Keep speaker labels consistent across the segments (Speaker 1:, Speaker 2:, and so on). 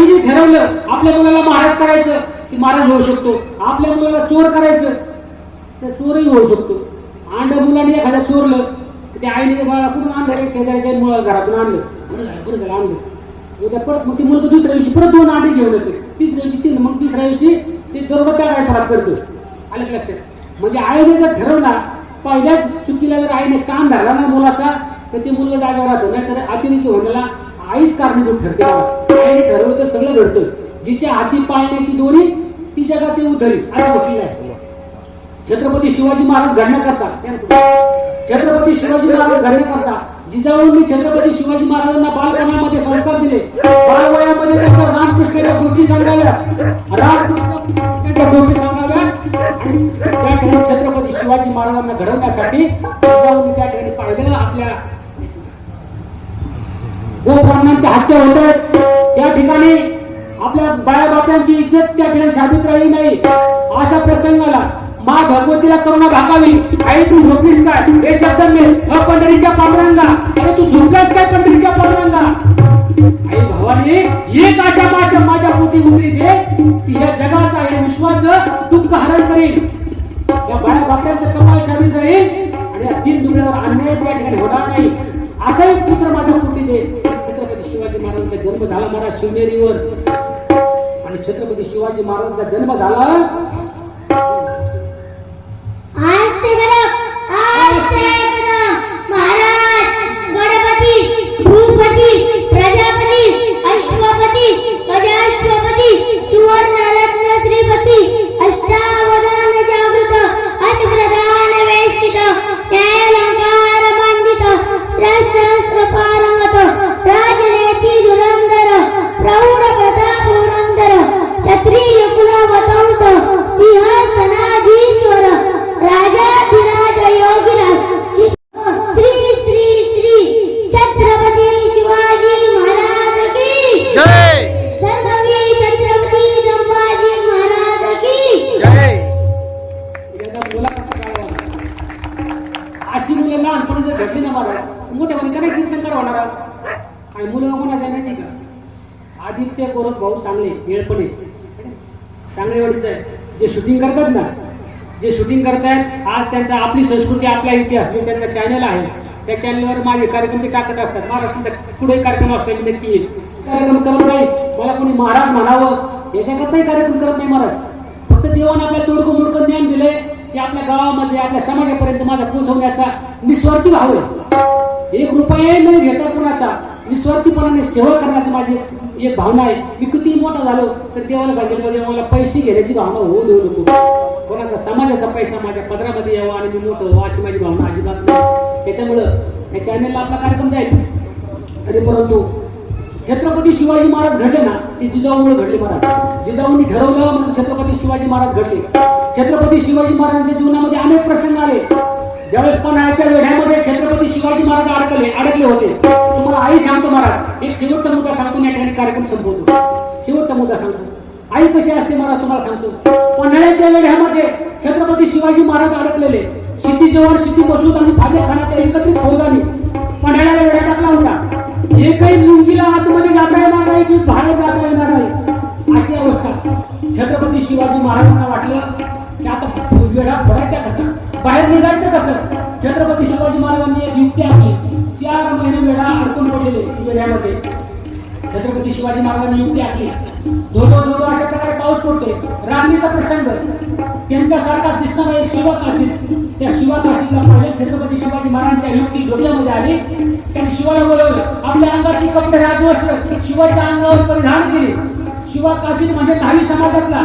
Speaker 1: आईने ठरवलं आपल्या मुलाला महाराज करायचं की महाराज होऊ शकतो. आपल्या मुलाला चोर करायचं तर चोरही होऊ शकतो. अंड मुलाने एखाद्या चोरलं तर त्या आईने बाळा कुठून आणलं? रे शेजाऱ्याच्या मुला घरातून आणलं. बरं झालं आणलं. उद्या परत मग ती मुलं दुसऱ्या दिवशी परत दोन अंडे घेऊन येते. तिसऱ्या दिवशी तीन मग तिसऱ्या दिवशी ते दरोडा त्या काय सराफ करतो. आलं का लक्षात? म्हणजे आईने जर ठरवला पहिल्याच चुकीला जर आईने कान धरला ना मुलाचा तर ते मुलगा जागा राहतो नाही तर अतिरेकी होण्याला आईच कारणीभूत ठरते बाबा. ठरवलं तर सगळं घडतं. जिच्या हाती पाळण्याची दोरी ती जगात ते उधळी. असं म्हटलेलं आहे. छत्रपती शिवाजी महाराज घडण्याकरता छत्रपती शिवाजी महाराज घडण्याकरता जिजाऊंनी छत्रपती शिवाजी महाराजांना बालपणामध्ये संस्कार दिले. बालवयामध्ये त्यांना रामकृष्णाच्या गोष्टी सांगाव्या. होत आहेत त्या ठिकाणी आपल्या बाया बाप्यांची इज्जत त्या ठिकाणी साबित राहिली नाही. अशा प्रसंगाला मा भगवतीला करुणा भागावी. आई तू झोपलीस काय हे शब्द मी. अ पंढरीच्या पांडुरंगा. अरे तू झोपलास काय पंढरीच्या पांडुरंगा? आई भवानी एक अशा माझ्या माझ्या पोटी मुद्री दे की या जगाचा या विश्वाचं दुःख हरण करील या बाया बाप्यांचं कमाल साबित राहील आणि या तीन दुबळ्यावर अन्याय त्या ठिकाणी होणार नाही. असा एक पुत्र माझ्या पोटी दे जन्म झाला महाराज शिवनेरीवर. आणि छत्रपती शिवाजी महाराजांचा जन्म झाला. शूटिंग करतात ना जे शूटिंग करतायत आज त्यांचा आपली संस्कृती आपला इतिहास जो त्यांचा चॅनल आहे त्या चॅनलवर माझे कार्यक्रम ते टाकत असतात. महाराष्ट्राचा कुठे कार्यक्रम असतो? मी नक्की येईल. कार्यक्रम करत नाही. मला कोणी महाराज म्हणावं याच्याकरताही कार्यक्रम करत नाही महाराज. फक्त देवाने आपल्या तोडकं मोडकं ज्ञान दिलंय ते आपल्या गावामध्ये आपल्या समाजापर्यंत माझा पोहोचवण्याचा निस्वार्थी भाव आहे. एक रुपये न घेता कोणाचा. निस्वार्थीपणाने सेवा करण्याची माझी एक भावना आहे. मी किती मोठा झालो तर देवाला सांगेल म्हणजे मला पैसे घेण्याची भावना होऊ देऊ नको. कोणाचा समाजाचा पैसा माझ्या पदरामध्ये यावा आणि मी मोठं व्हावं अशी माझी भावना अजिबात नाही. त्याच्यामुळं या चॅनलला आपला कार्यक्रम जाईल. तरी परंतु छत्रपती शिवाजी महाराज घडले ना ते जिजाऊमुळे घडले महाराज जिजाऊंनी ठरवलं म्हणून छत्रपती शिवाजी महाराज घडले. छत्रपती शिवाजी महाराजांच्या जीवनामध्ये अनेक प्रसंग आले. ज्यावेळेस पन्हाळ्याच्या वेढ्यामध्ये छत्रपती शिवाजी महाराज अडकले अडकले होते तुम्हाला आई सांगतो महाराज एक शेवटचा मुद्दा सांगतो या ठिकाणी कार्यक्रम संपवतो. शेवटचा मुद्दा सांगतो. आई कशी असते महाराज तुम्हाला सांगतो. पन्हाळ्याच्या वेढ्यामध्ये छत्रपती शिवाजी महाराज अडकलेले. क्षिती जवळ क्षिती मसूद आणि फाजल खानाच्या एकत्रित फौजांनी पन्हाळ्याला वेढा टाकला होता. एकही मुंगीला आतमध्ये जाता येणार नाही की बाहेर जाता येणार नाही. अशी अवस्था छत्रपती शिवाजी महाराजांना वाटलं की आता वेढा फोडायचा कसा? बाहेर निघायचं कसं? छत्रपती शिवाजी महाराजांनी एक युक्ती आखली चार महिने वेळा अडकून पडलेले वेढ्यामध्ये. छत्रपती शिवाजी महाराजांनी युक्ती आखली धोधो धोधो अशा प्रकारे पाऊस पडतोय. रांगीचा प्रसंग. त्यांच्यासारखा दिसणारा एक शिवा असेल. त्या शिवा असेलला पहिले छत्रपती शिवाजी महाराजांच्या युक्ती डोक्यामध्ये आली. त्यांनी शिवाला बोलवलं. आपल्या अंगातली कपडे राजवस्त्र शिवाच्या अंगावर परिधान केले. शिवा काशीद म्हणजे न्हावी समाजातला.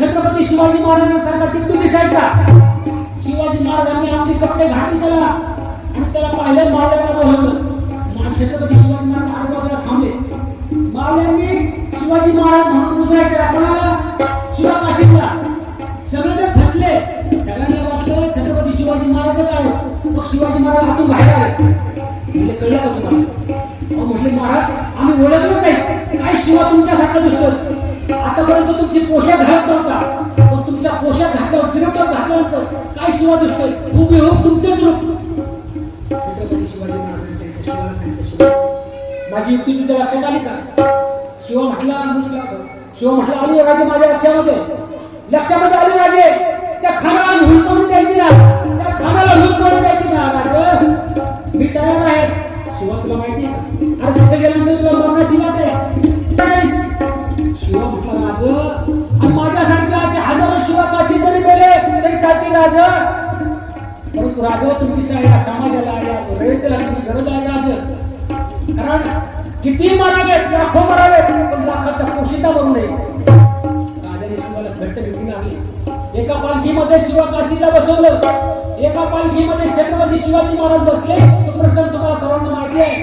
Speaker 1: छत्रपती शिवाजी महाराजांसारखा टिकटू दिसायचा. शिवाजी महाराजांनी आपले कपडे घातले त्याला. आणि त्याला पाहिलं मावळ्यांना बोलवलं. मा- छत्रपती शिवाजी महाराज आजूबाजूला थांबले. मावळ्यांनी शिवाजी महाराज म्हणून उजरायचे कोणाला शिवा काशीला सगळे जण फसले. सगळ्यांना वाटलं छत्रपती शिवाजी महाराजच आहे मग शिवाजी महाराज हातून बाहेर आले. म्हणजे कळलं का तुम्हाला? म्हटले महाराज आम्ही ओळखलंच नाही. काय शिवा तुमच्यासारखं दिसतो आतापर्यंत तुमची पोशाख घालत नव्हता. पोशाख घातल्यावर चिरवटर घातल्यानंतर काय शिवा दिसतोय? खूप हो तुमचंच रूप. छत्रपती शिवाजी महाराजांनी सांगितलं शिवाला सांगितलं शिवा. माझी युक्ती तुझ्या लक्षात आली का? शिव म्हटला शिव आली राजे माझ्या लक्षामध्ये. लक्षामध्ये आली राजे. त्या खानाला हुलकवणी द्यायची ना. त्या खानाला हुलकवणी द्यायची ना राज. मी तयार आहे. शिवा तुला माहिती अरे तिथे गेल्यानंतर तुला मरणाशी लागते शिवा म्हटलं माझं शिवा काची जरी मेले तरी चालते राजा परंतु राजा तुमची या समाजाला या रयतेला तुमची गरज आहे आज. कारण किती मारावेत लाखो मारावेत पण लाखाचा पोशिता बनू नये. राजाने शिवाला घट्ट भीती लागली एका पालखीमध्ये शिवा काशीला बसवलं. एका पालखीमध्ये छत्रपती शिवाजी महाराज बसले. तो प्रसंग तुम्हाला सर्वांना माहिती आहे.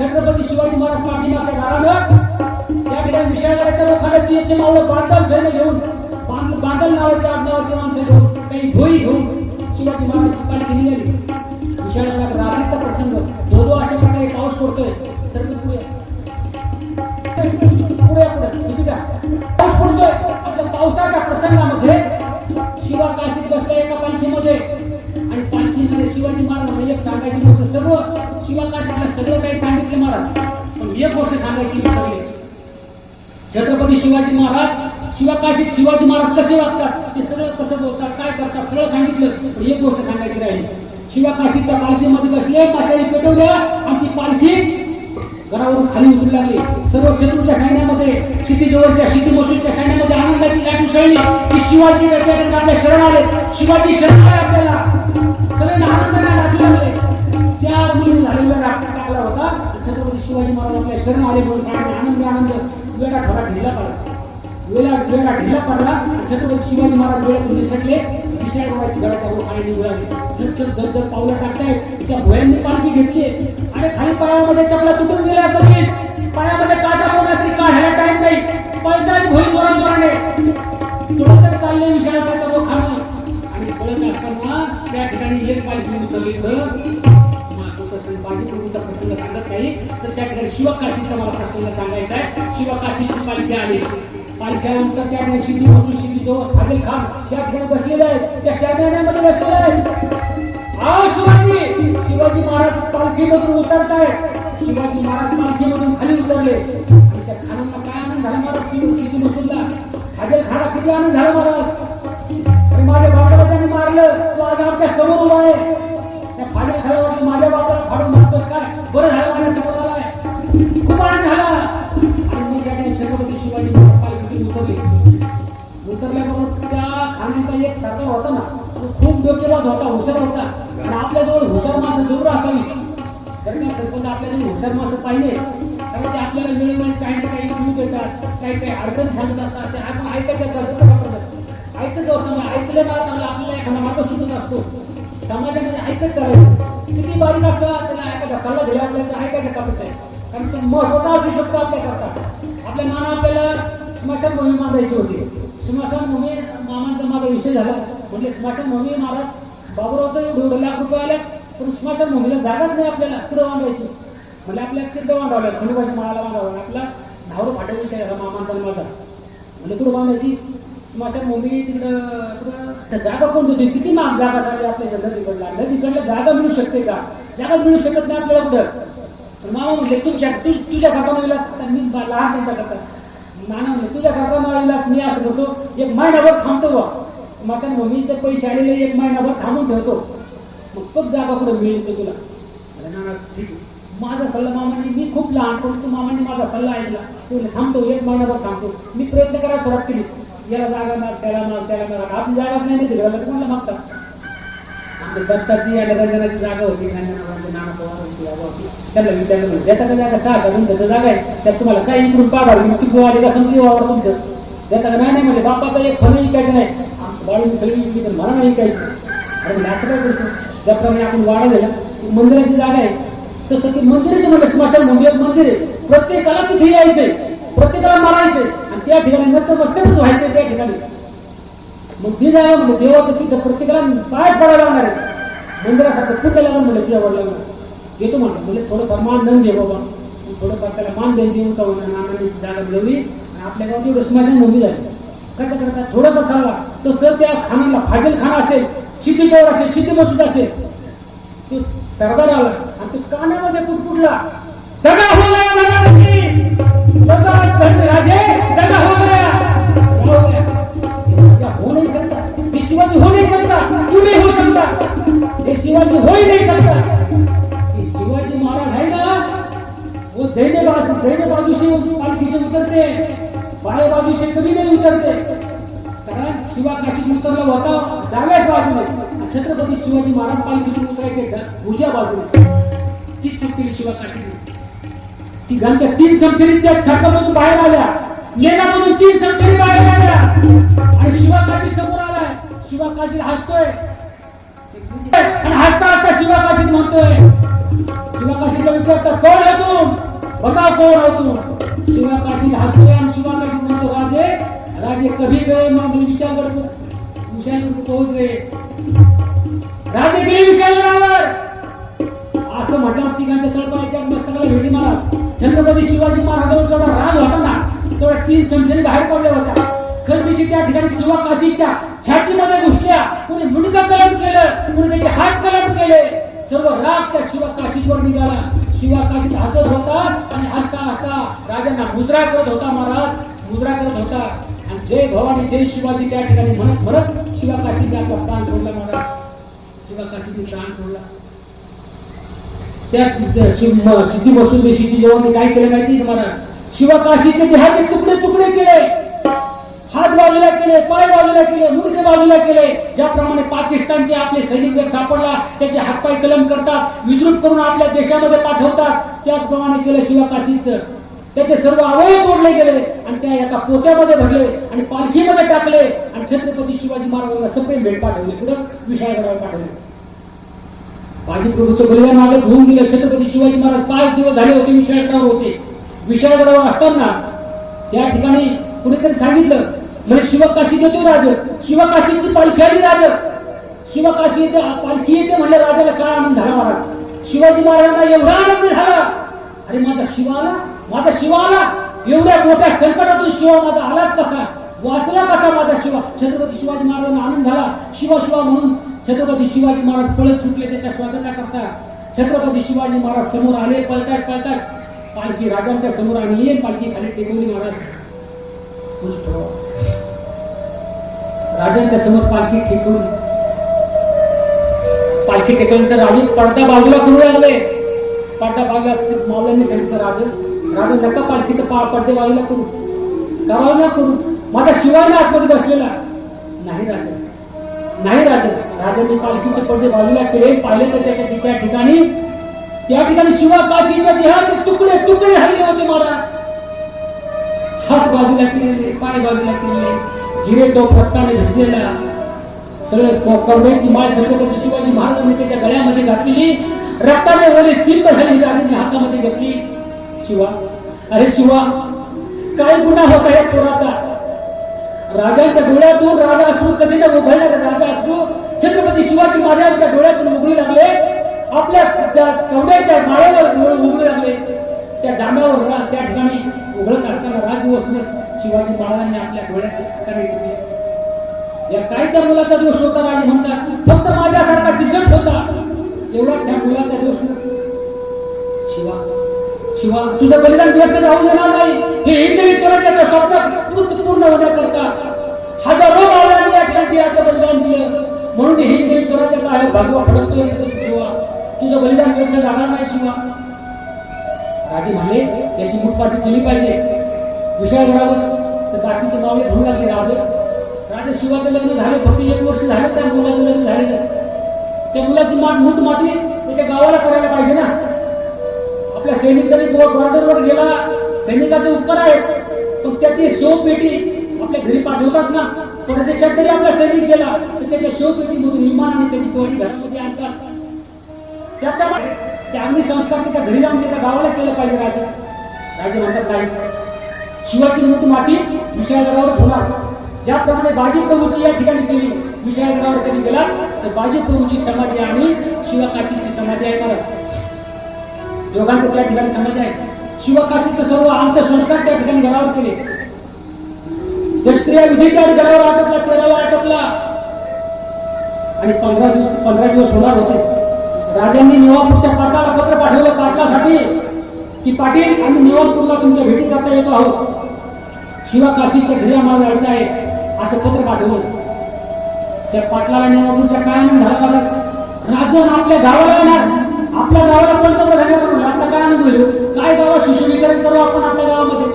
Speaker 1: छत्रपती शिवाजी महाराज पाठीमागच्या दारानं त्या ठिकाणी विशाळगडाच्या लोकांना तीनशे मावळं बांधल सैन्य घेऊन बादल नावाच्या नावाचे आडनावाचे माणसं घेऊन काही भोई घेऊन शिवाजी महाराजांची पालखी निघाली. विशाळगडात रात्रीचा प्रसंग. धो दो अशा प्रकारे पाऊस पडतोय. सर्व पुढे. पुढे पुढे. पाऊस पडतोय. आता पावसाच्या प्रसंगामध्ये शिवा काशीत बसला एका पालखीमध्ये. आणि पालखीमध्ये शिवाजी महाराज एक सांगायची गोष्ट सर्व शिवा काशीतला सगळं काही सांगितले महाराज. पण एक गोष्ट सांगायची विसरली. छत्रपती शिवाजी महाराज शिवा काशीत शिवाजी महाराज कसे वागतात? ते सगळं कसं बोलतात? काय करतात? सगळं सांगितलं पण एक गोष्ट सांगायची राहिली. शिवा काशीत त्या पालखीमध्ये बसले माशाने पेटवल्या आणि ती पालखी घरावरून खाली उतरू लागली. सर्व शत्रूच्या सैन्यामध्ये क्षितिजवळच्या क्षिती मसूरच्या सैन्यामध्ये आनंदाची लाट उसळली की शिवाजी त्या आपल्या शरण आले. शिवाजी शरण आहे आपल्याला. सगळ्यांना आनंदाने लाटू लागले. चार महिने झाले वेळा टाकला होता. छत्रपती शिवाजी महाराज आपल्या शरण आले म्हणून सांगणे आनंद आनंद. वेळा थोडा ठेवला पाहिजे. वेळा वेळा ढिला पडला छत्रपती शिवाजी महाराज वेळातून निसटले विशाळगडाची गडाच्या रोखाने निघाले झप झप झप पावलं टाकतायत. त्या भोयांनी पालखी घेतली. आणि खाली पायामध्ये चपला तुटून गेला कधीच पायामध्ये काटा पडला तरी काढायला टाइम नाही. पळताच भोई जोरा जोराने. पळतच चालले विशाळगडाच्या रोखानं आणि पळत असताना त्या ठिकाणी एक पालखी उतरली तर तो प्रसंग सांगत नाही. तर त्या ठिकाणी शिवकाशीचा मला प्रसंग सांगायचा आहे. शिवकाशीची पालखी आली. पालख्यानंतर त्या ठिकाणी शिंदी बसून शिंदी जो फाजील खान त्या ठिकाणी बसलेले आहेत. त्या शामियान्यामध्ये बसलेले आहेत. शिवाजी! शिवाजी महाराज पालखीमधून उतरतायत शिवाजी महाराज पालखीमधून खाली उतरले. आणि त्या खानांना काय आनंद झाला महाराज शिंदी मसूरला फाजील खाना किती आनंद झाला महाराज? आणि माझ्या बापाला त्यांनी मारलं. तो आज आमच्यासमोर उभा आहे. त्या फाड्या खायला वाटलं माझ्या बापाला फाडून मारतोस काय? बरं झालं माझ्यासमोर आलाय. खूप आनंद झाला. आणि मी त्या ठिकाणी छत्रपती शिवाजी महाराज उतरले उतरल्याबरोबर त्या खानाचा एक सरकार होता ना तो खूप डोकेबाज होता हुशार होता. आणि आपल्याजवळ हुशार माणसं जरूर असावी. कारण का सरपंच आपल्याजवळ हुशार माणसं पाहिजे. कारण ते आपल्याला वेळोवेळी काही ना काही क्लू देतात. काही काही अडचणी सांगत असतात. ते आपण ऐकायच्या ऐकत जाऊ समजा ऐकलं का चांगलं आपल्याला एखादा मार्ग सुचत असतो. समाजामध्ये ऐकत चालायचं. किती बारीक असतं त्याला ऐकायचा सल्ला दिला आपल्याला ऐकायचा ऐकायचं कापस आहे कारण ते महत्त्वाचा असू शकतो आपल्याकरता आपल्या नाना आपल्याला स्मशानभूमी बांधायची होती. स्मशानभूमी मामांचा माझा विषय झाला. म्हणजे स्मशानभूमी महाराज बाबुरावचं एवढं लाख रुपये आल्या पण स्मशानभूमीला जागाच नाही आपल्याला. कुठं बांधायची? म्हणजे आपल्या तिथं बांधावं खंडोबाच्या माळाला बांधावं आपला धावर फाटा विषय झाला मामांचा माझा. म्हणजे कुठं बांधायची? स्मशानभूमी तिकडं कुठं? त्या जागा कोणती होती? किती महाग जागा झाली आपल्या नदीकडला. नदीकडला जागा मिळू शकते का? जागाच मिळू शकत नाही आपल्याला कुठं. मामा म्हणले तुमच्या तुझ्या करताना विलास मी लहान त्यांचा करता. नाना म्हणले तुझ्या करताना विलास मी असं करतो एक महिनाभर थांबतो बा स्मशानभूमीचे पैसे आलेले एक महिनाभर थांबून ठेवतो. मग तोच जागा पुढे मिळतो तुला? अरे नाना ठीक आहे. माझा सल्ला मामाने मी खूप लहान पण तू मामाने माझा सल्ला ऐकला. तू थांबतो एक महिनाभर थांबतो. मी प्रयत्न करायला सुरुवात केली. याला जागा मार त्याला मार त्याला मार आपली जागाच नाही तिकडे तुम्हाला मागतात. आमच्या दत्ताची या निरंजनाची जागा होती ज्ञानदेवांची नाना पवारांची जागा होती. त्यांना विचारलं म्हणजे देता जागा सहा सहा गुंठ्याचं जागा आहे त्यात तुम्हाला काही इकडून पागार किती आली का संपली वावर तुमचं. देता नाही नाही म्हणजे बापाचा एक फण ऐकायचं नाही. आमचं बाळून सगळी विकली पण मला नाही ऐकायचं अरे म्हणजे असं काय करतो? ज्याप्रमाणे आपण वाडा दिला मंदिराची जागा आहे. तसं ते मंदिराचं म्हणजे स्मशान म्हणजे एक मंदिर आहे. प्रत्येकाला तिथे यायचंय. प्रत्येकाला मारायचंय. आणि त्या ठिकाणी नंतर बसतच व्हायचंय त्या ठिकाणी. मग ती जागा म्हणजे देवाचं तिथं प्रत्येकाला पायच करायला लागणार आहे. मंदिरासारखं पुण्य लागून म्हणलं तुझ्या लागणार येतो म्हणतो म्हणजे थोडंफार मान दन दे बाबा. थोडंफार त्याला मान देऊन देऊन का होणार नानांची जागा मिळवली. आणि आपल्या गावात एवढं स्मशान भूमी झाली कसं करतात थोडासा सांगा तो सर त्या खानाला फाजल खाना असेल चितीजवळ असेल चिती मसूद असेल तो सरदार आला आणि तो कानामध्ये पुटपुटला. दगा हो धैर्य बाजू दैन्य उतरते. बाएं बाजू से नाही उतरते. कारण शिवा काशी उतरला होता डाव्याच बाजूने. छत्रपती शिवाजी महाराज पालखीतून उतरायचे ड- उजव्या बाजूने. ती चूक केली शिवा काशीने. तिघांच्या तीन समथरी त्या खडकामधून बाहेर आल्या. लेण्यामधून तीन समथरी बाहेर आल्या. आणि शिवा काशी समोर आलाय. शिवा काशी हसतोय. आणि हसता हसता शिवा काशी म्हणतोय. शिवा काशीला विचारतात कोण आहे तू? बता कौन हो तू शिवा काशी हसतोय आणि शिवा काशी म्हणतो राजे। राजे कभी गए मग विशालगड विशालगड पोहोच गए। राजे गेले विशालगडावर असं म्हटलं तिघांच्या तळपायच्या मस्तकाला भेटी महाराज छत्रपती शिवाजी महाराजांवर जेवढा राग होता ना तेवढा तीन संशय बाहेर पडल्या होत्या खरदिशी त्या ठिकाणी शिवा काशीच्या छातीमध्ये घुसल्या कुणी मुंडका कलम केलं कुणी त्याचे हात कलम केले। सर्व राग त्या शिवा काशीवर निघाला। शिवाकाशीत हसत होता आणि हसता हसता राजांना मुजरा करत होता महाराज मुजरा करत होता. आणि जय भवानी जय शिवाजी त्या ठिकाणी म्हणत म्हणत शिवा काशीने आपला प्राण सोडला महाराज. शिवाकाशीने प्राण सोडला. त्याच शिव सिद्धी बसून शिती जेव्हा काय केलं माहिती महाराज? शिवाकाशीचे देहाचे तुकडे तुकडे केले. हात बाजूला केले पाय बाजूला केले मुडके बाजूला केले. ज्याप्रमाणे पाकिस्तानचे आपले सैनिक जर सापडला त्याचे हातपाय कलम करतात विद्रुप करून आपल्या देशामध्ये पाठवतात त्याचप्रमाणे केलं काचीच. त्याचे सर्व अवयव तोडले गेले आणि त्या एका पोत्यामध्ये भरले आणि पालखीमध्ये टाकले आणि छत्रपती शिवाजी महाराजांना सप्रेम भेट पाठवले. पुढे विशाळगडावर पाठवले. बाजीप्रभूचं बलिदान मागच होऊन गेलं. छत्रपती शिवाजी महाराज पाच दिवस झाले होते विशाळगडावर होते. विशाळगडावर असताना त्या ठिकाणी कुणीतरी सांगितलं म्हणजे शिवकाशी देतो राज. शिवकाशीची पालखी आली राज. शिवकाशी येते पालखी येते म्हणजे राजाला काय आनंद झाला महाराज शिवाजी महाराजांना एवढा आनंद झाला. अरे माझा शिवाला माझा शिवाला एवढ्या मोठ्या संकटातून शिवा माझा आलाच कसा? वाचला कसा माझा शिवा? छत्रपती शिवाजी महाराजांना आनंद झाला. शिवा शिवा म्हणून छत्रपती शिवाजी महाराज पळत सुटले त्याच्या स्वागताकरता. छत्रपती शिवाजी महाराज समोर आले पळतात पळतात पालखी राजांच्या समोर आणली पालखी खाली टेकवली महाराज. खुश ठेवा. राजांच्या समोर पालखी टेकवली पालखी टेकल्यानंतर राजे पडदा बाजूला करू लागले. पडदा बाजूला मावल्यांनी सांगितलं राज राजा नका पालखीचं पा पडदे बाजूला करू का बाजूला करू माझा शिवाय आतमध्ये बसलेला. नाही राजा नाही राजा. राजाने पालखीचे पडदे बाजूला केले. पाहिले तर त्याच्या त्या ठिकाणी त्या ठिकाणी शिवा काचीच्या देहाचे तुकडे तुकडे हल्ले होते महाराज. हात बाजूला केलेले पाय बाजूला केलेले. जिरे टोप रक्ताने भिजलेला सगळे कवड्यांची माळ छत्रपती शिवाजी महाराजांनी त्याच्या गळ्यामध्ये घातलेली रक्ताने ओले चिंब झाली राजांनी हातामध्ये घेतली. शिवा अरे शिवा काय गुन्हा होता या पोराचा? राजांच्या डोळ्यातून राजा अश्रू कधी न राजा अश्रू छत्रपती शिवाजी महाराजांच्या डोळ्यातून उघडू लागले. आपल्या त्या कवड्याच्या माळ्यावर उघडू लागले. त्या जांभ्यावर त्या ठिकाणी उघडत असताना राजवस्त्र शिवाजी महाराजांनी आपल्या डोळ्याचे या काय त्या मुलाचा दोष होता राजे म्हणतात फक्त माझ्यासारखा दिसत होता. एवढाच ह्या मुलाचा दोष नव्हता शिवा शिवा तुझं बलिदान व्यक्त राहू देणार नाही. हे हिंदवी स्वराज्याचं स्वप्न पूर्ण पूर्ण होण्याकरता हजारो महाराजांनी या ठिकाणी याचं बलिदान दिलं. म्हणून हे हिंदवी स्वराज्याचा आहे भगवा फडकतोय शिवा. तुझं बलिदान व्यक्त जाणार नाही शिवा. राजे म्हणले त्याची मुठपाटी केली पाहिजे. विषय घरावर बाकीचे मावळे म्हणू लागले राजे. राजा शिवाचं लग्न झाले फक्त एक वर्ष झालं त्या मुलाचं लग्न झालेलं. त्या मुलाची माठ मूठ माती एका गावाला करायला पाहिजे ना. आपल्या सैनिक जरी बॉर्डरवर गेला सैनिकाचे उपकार आहेत पण त्याची शोपेटी आपल्या घरी पाठवतात ना. परदेशात तरी आपला सैनिक गेला तर त्याच्या शोपेटीमधून विमान आणि त्याची गोळी घरामध्ये आणतात. त्याप्रमाणे त्या अग्नी संस्कार त्या घरी जाऊन त्याच्या गावाला केलं पाहिजे राजा. राजे म्हणतात नाही शिवाची मूर्ती माती विशाळगडावरच होणार ज्याप्रमाणे बाजी प्रभूची या ठिकाणी केली विशाळगडावर कधी गेला? तर बाजी प्रभूची समाधी आणि शिवकाचीची समाधी आहे महाराज दोघांचं त्या ठिकाणी समाधी आहे. शिवकाशीचं सर्व अंत्यसंस्कार त्या ठिकाणी गडावर केले. दशक्रिया विधी त्या गडावर आटपला तेरावा आटपला आणि पंधरा दिवस पंधरा दिवस होणार होते. राजांनी नेवापूरच्या पाटाला पत्र पाठवलं पाटलासाठी. की पाटील आम्ही निवारपूरला तुमच्या भेटी जाता येतो आहोत. शिवा काशीच्या घरी आम्हाला जायचं आहे असं पत्र पाठवलं त्या पाटलाला निवडणूकच्या काय आनंद झाला राजन आपल्या गावाला येणार. आपल्या गावाला पंतप्रधान म्हणून आपला काय आनंद होईल? काय गावात सुशोभीकरण करू आपण आपल्या गावामध्ये?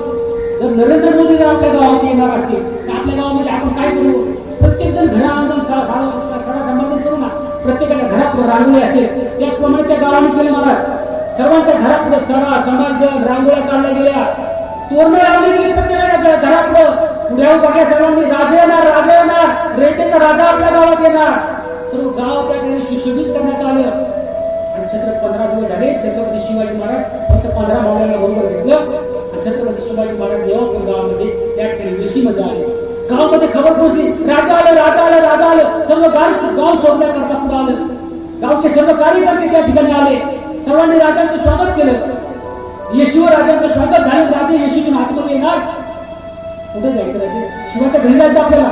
Speaker 1: जर नरेंद्र मोदी जर आपल्या गावात येणार असतील तर आपल्या गावामध्ये आपण काय करू? प्रत्येक जण घरांगण सडा समाधान करू ना. प्रत्येकाच्या घरात रांगोळी असेल. त्याचप्रमाणे त्या गावाने केले महाराज. सर्वांच्या घरापुढे सणा समाज रांगोळ्या काढल्या गेल्या. तोरणं लावली गेली प्रत्येकाच्या घरापुढं. पुढ्या बघा सर्वांनी राजा येणार राजा येणार. रेटेचा राजा आपल्या गावात येणार. सर्व गाव त्या ठिकाणी सुशोभित करण्यात आलं. आणि छत्रपती पंधरा दिवस झाले छत्रपती शिवाजी महाराज फक्त पंधरा मावळ्याला बरोबर घेतलं. आणि छत्रपती शिवाजी महाराज देवापूर गावामध्ये त्या ठिकाणी वेशीमध्ये आले. गावामध्ये खबर पोहोचली राजा आलं राजा आलं राजा आलं. सर्व गाव गाव सोडण्याकरता पुढे आलं. गावचे सर्व कार्यकर्ते त्या ठिकाणी आले. सर्वांनी राजांचं स्वागत केलं. येशूवर राजांचं स्वागत झालं. राजे येशूतून आतमध्ये येणार. कुठे जायचं राजे? शिवाच्या घरी जायचं आपल्याला.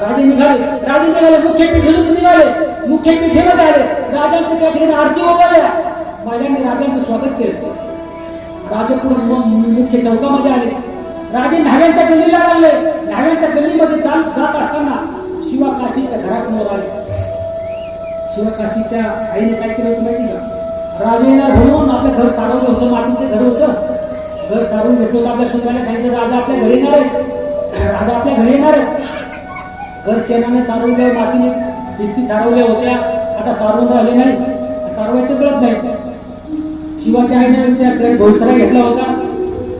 Speaker 1: राजे निघाले. राजे निघाले. मुख्य पीठेतून निघाले. मुख्य पीठेमध्ये आले. राजांचे त्या ठिकाणी आरती उभारल्या. माझ्याने राजांचं स्वागत केलं. राजे पुढे मुख्य चौकामध्ये आले. राजे न्हाव्यांच्या गल्लीला लागले. न्हाव्यांच्या गल्लीमध्ये चाल जात असताना शिवा काशीच्या घरासमोर आले. शिवा काशीच्या आईने काय केलं होतं माहिती का? राजे भरून आपलं घर सारवलं होतं मातीचं घर होतं. घर सारून घेतलं होतं. आपल्या संघाला सांगितलं राजा आपल्या घरी येणार आहे. राजा आपल्या घरी येणार आहे. घर शेणाने सारवलं मातीने भिंती सारवल्या होत्या. आता सारवून राहिले नाही. सारवायचं कळत नाही. शिवाच्या आईने त्या भोसरा घेतला होता.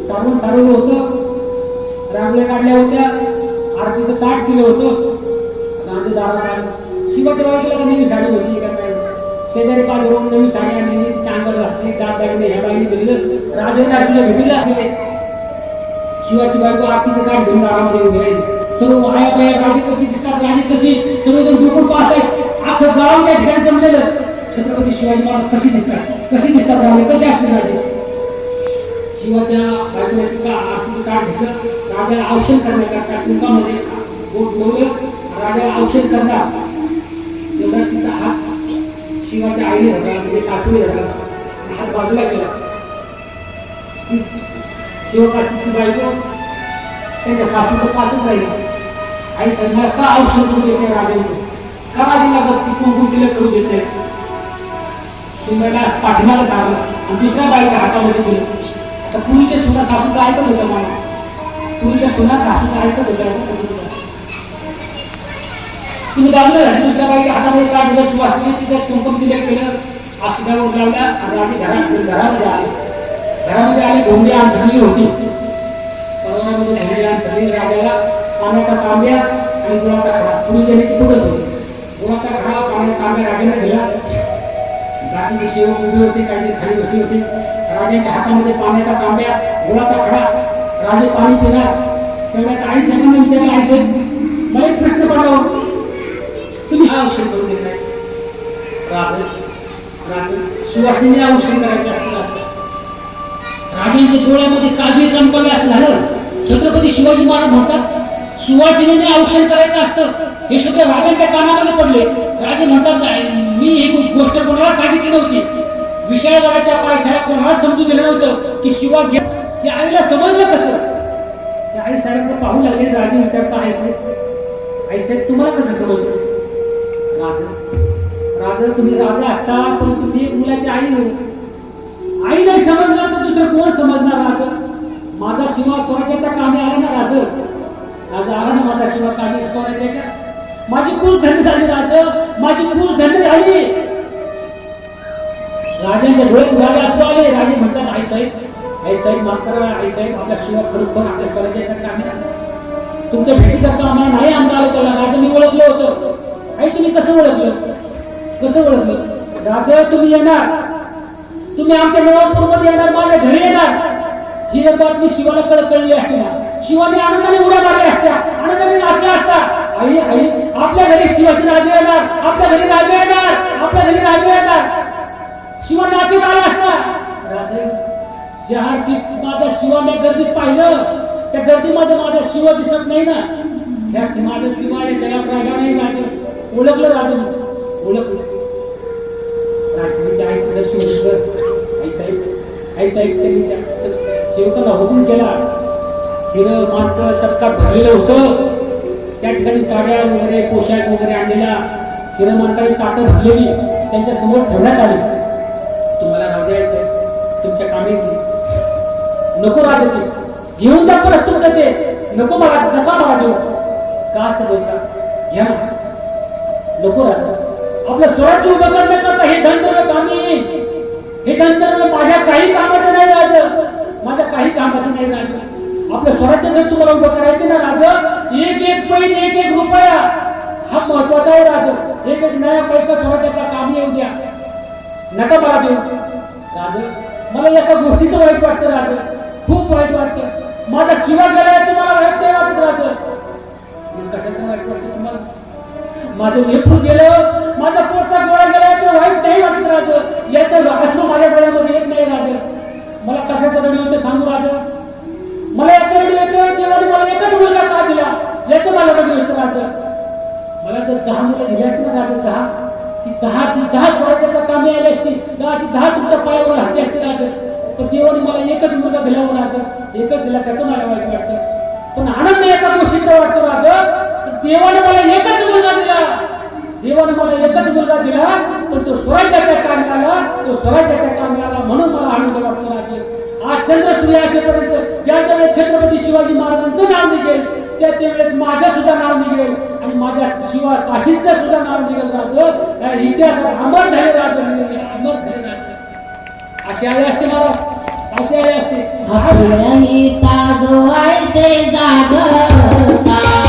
Speaker 1: सारवून सारवलं होतं. रांगोळ्या काढल्या होत्या. आरतीचं ताट केलं होतं. गांधी दारात आलं. शिवाच्या बाजूला नेहमी साडी होती. का काय शेजारी पाठवून नवी साडी आणली तिच्या अंगाला घातली दात दागिने ह्या बाईने दिलेलं राजाने आपल्या भेटीला आपले शिवाची बायको आरतीचं ताट घेऊन दारामध्ये उभी राहिली सर्व आया बाया राजे कशी दिसतात राजे कशी सर्वजण दुपूर पाहत आहेत अख्खं गाव त्या ठिकाणी जमलेलं. छत्रपती शिवाजी महाराज कशी दिसतात? कशी दिसतात राजे कसे असते राजे? शिवाच्या बायकोने तुका आरतीचं ताट घेतलं. राजाला औषध करण्याकरता कुंकामध्ये बोट ठेवलं. राजाला औषध करणार. तेवढा तिचा हात शिवाच्या आईने धरला म्हणजे सासूने धरला हात बाजूला केला. शिवकाशीची बायको त्यांच्या सासूचं पाठच राहिली आई संध्या का औषध करून देते राजांचे? का राजाला गती कुंकुम तिला करू देते नाही? शिंगाला पाठीमाला सारलं आणि दुसऱ्या बाईच्या हातामध्ये दिलं आता पूर्वीच्या सुना सासूचं ऐकत होतं मला पूर्वीच्या सुद्धा सासूचं ऐकत होत्या तिने दाबलं आणि दुसऱ्या बाईच्या हातामध्ये का दिलं सुवासने तिचं कुंकुम केलं. अक्षरावर लावल्या आणि राजे घरात घरामध्ये आले. घरामध्ये आले घोंडी अंथरली होती. परवानामध्ये झालेली अंथरली राजाला पाण्याचा तांब्या आणि गुळाचा खडा पुढे देण्याची बघत होती. गुळाचा खडा पाण्याचा तांब्या राजाने दिला. बाकीचे सेवक उभे होते काही खाली होती. राजाच्या हातामध्ये पाण्याचा तांब्या गुळाचा खडा राजे पाणी पिणार. तेवढ्यात आई साहेबांना विचारलं आई साहेब मला एक प्रश्न पडला तुम्ही हा औषध करून घेत नाही. राज राज सुवासिनीने औषध करायचं असतं राज राजांच्या डोळ्यामध्ये काजवे चमकवले असं झालं. छत्रपती शिवाजी महाराज म्हणतात सुवासिनीने औषध करायचं असतं. हे शब्द राजांच्या कानामध्ये पडले. राजे म्हणतात मी ही गोष्ट कोणाला सांगितली नव्हती. विशाळगडाच्या पायथ्याला कोणाला समजून दिलं नव्हतं की शिवा घे ते आईला समजलं कसं? त्या आई साहेबांना पाहू लागले. राजे विचारता आई साहेब आई साहेब तुम्हाला कसं समजलं? राज. राजा तुम्ही राजा असता परंतु तुम्ही एक मुलाची आई हो. आई नाही समजणार तर दुसरं कोण समजणार राजा? माझा शिवा स्वराज्याचा कामी आला ना राज. राजा आला ना माझा शिवा कामी स्वराज्याच्या माझी कुस धन्य झाली राज. माझी कुस धन्य झाली. राजांच्या डोळ्यात राजा असू आले. राजे म्हणतात आई साहेब आई साहेब माफ करा. आई साहेब आपला शिवा खरोखर आपल्या स्वराज्याचा कामी आला. तुमच्या भेटी करता आम्हाला नाही आणता आलं त्याला. राजा मी ओळखलं होतं. आई तुम्ही कसं ओळखलं? कसं ओळखलं? राजा तुम्ही येणार. तुम्ही आमच्या नवापूरमध्ये येणार माझ्या घरी येणार. ही जर बातमी शिवाला कळ कळली असती ना शिवाने आनंदाने उड्या मारल्या असत्या आनंदाने नाचल्या असता. आई आई आपल्या घरी शिवाजी राजे येणार आपल्या घरी राजे येणार आपल्या घरी राजे येणार. शिवा नाचत आला असता. राजे ज्या आरतीत माझ्या शिवाने गर्दीत पाहिलं त्या गर्दीमध्ये माझा शिव दिसत नाही ना. त्या अर्थी माझ्या शिवाय जगात राहिला नाही राजे ओळखलं राजे ओळखलं. राजनीती आईचं दर्शन घेतलं. आई साहेब आई साहेब त्यांनी त्या सेवकाला हुकूम केला. तिनं मात्र तबका भरलेलं होतं. त्या ठिकाणी साड्या वगैरे पोशाख वगैरे आणलेला. हिरं मानकाने ताटं भरलेली. त्यांच्यासमोर ठेवण्यात आली. तुम्हाला राहू द्या साहेब. तुमच्या कामे नको राज ते घेऊन जा परत तुमचं ते. नको मला नका मला देऊ. का असं बोलता? घ्या ना. नको राजा आपलं स्वराज्य उभं करण्याकरता हे धनदर्व कामी येईल हे धनदर्व माझ्या काही कामाचं नाही राज. माझ्या काही कामाचं नाही राज. आपलं स्वराज्य जर तुम्हाला उभं करायचं ना राज एक एक पैन एक एक रुपया. हा महत्त्वाचा आहे राज. एक एक नया पैसा स्वराज्याचा कामी येऊ द्या. नका मला देऊ. राज मला एका गोष्टीचं वाईट वाटतं राज. खूप वाईट वाटतं. माझा शिवा गेल्याचं मला वाईट नाही वाटत राज. कशाचं वाईट वाटतं? माझं लेकरू गेलं माझा पोटचा गोळा गेला तर वाईट नाही वाटत राज. याचं अश्रू माझ्या डोळ्यामध्ये येत नाही राज. मला कशाचं रडी होतं सांगू राज? मला याचं रडी होतं देवाने मला एकच मुलगा का दिला? याचं मला रडी होतं राज. मला जर दहा मुलं दिली असती ना राज दहा ती दहा ती दहा स्वराज्याचा कामे आली असती. दहाची दहा तुमच्या पायावर हत्ती असते राज. पण देवाने मला एकच मुलगा दिला हो राज. एकच दिला त्याचं मला वाईट वाटतं. पण आनंद एका गोष्टीचा वाटतो राजा. देवाने मला एकच मुलगा दिला. देवाने मला एकच मुलगा दिला पण तो स्वराज्याच्या कामी आला तो स्वराज्याच्या कामी आला म्हणून मला आनंद वाटतो राजे. आज चंद्र सूर्य असेपर्यंत ज्या ज्या वेळेस छत्रपती शिवाजी महाराजांचं नाव निघेल त्या त्यावेळेस माझं सुद्धा नाव निघेल आणि माझ्या शिवा काशीचं सुद्धा नाव निघेल राज. या इतिहासात अमर झाले राज अमर झाले राज. असे आले असते महाराज. असे आले असते.
Speaker 2: ताजो आयसे जो ऐसे